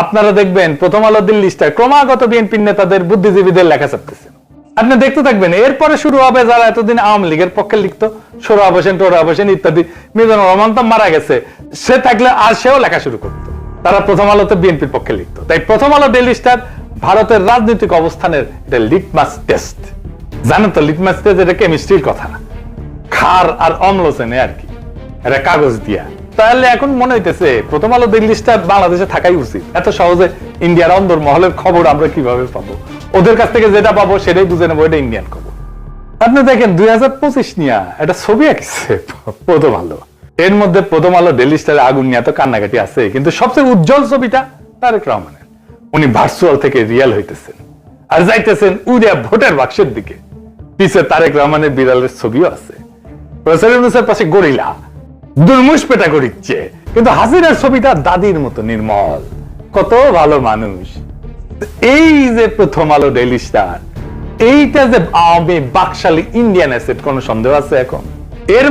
আপনারা দেখবেন প্রথম আলো দিল্লি স্টার, ক্রমাগত বিএনপির নেতাদের বুদ্ধিজীবীদের লেখা ছাপতেছেন আপনি দেখতে থাকবেন, এরপরে শুরু হবে যারা এতদিন আওয়ামী লীগের পক্ষে লিখতো, সোরা হোসেন, টোরা হোসেন ইত্যাদি। মিজানুর রহমান তো মারা গেছে, সে থাকলে আর সেও লেখা শুরু করতো। তারা প্রথম আলোতে বিএনপির পক্ষে লিখতো। তাই প্রথম আলো ডেইলি স্টার ভারতের রাজনৈতিক অবস্থানের এটা লিটমাস টেস্ট জানেন তো লিটমাস টেস্ট এটা কেমিস্ট্রির কথা খার আর অম্লসেনে আর কি, এটা কাগজ দিয়া। তাহলে এখন মনে হইতেছে, প্রথম আলো দিল্লি স্টার বাংলাদেশে থাকাই উচিত। এত সহজে ইন্ডিয়ার অন্দর মহলের খবর আমরা কীভাবে পাবো? ওদের কাছ থেকে যেটা পাবো, সেটাই বুঝে নেব, এটা ইন্ডিয়ান খবর। আপনি দেখেন, দুই হাজার পঁচিশ নিয়া একটা ছবি আঁকছে, প্রথম আলো। এর মধ্যে প্রথম আলো ডেলি স্টারে আগুন নিয়ে তো কান্নাকাটি আছে, কিন্তু সবচেয়ে উজ্জ্বল ছবিটা তারেক রহমানের। উনি ভার্চুয়াল থেকে রিয়েল হইতেছেন। আর যাইতেছেন উড়িয়া ভোটের বাক্সের দিকে। পিছে তারেক রহমানের বিড়ালের ছবিও আছে। প্রফেসর পাশে গরিলা। দুর্মুষ পেটা করিচ্ছে। কিন্তু হাসিনার ছবিটা দাদির মতো নির্মল। কত ভালো মানুষ। এই যে প্রথম আলো ডেলি স্টার, এইটা যে আওয়ামী বাকশালী ইন্ডিয়ান অ্যাসেট কোনো সন্দেহ আছে এখন? এর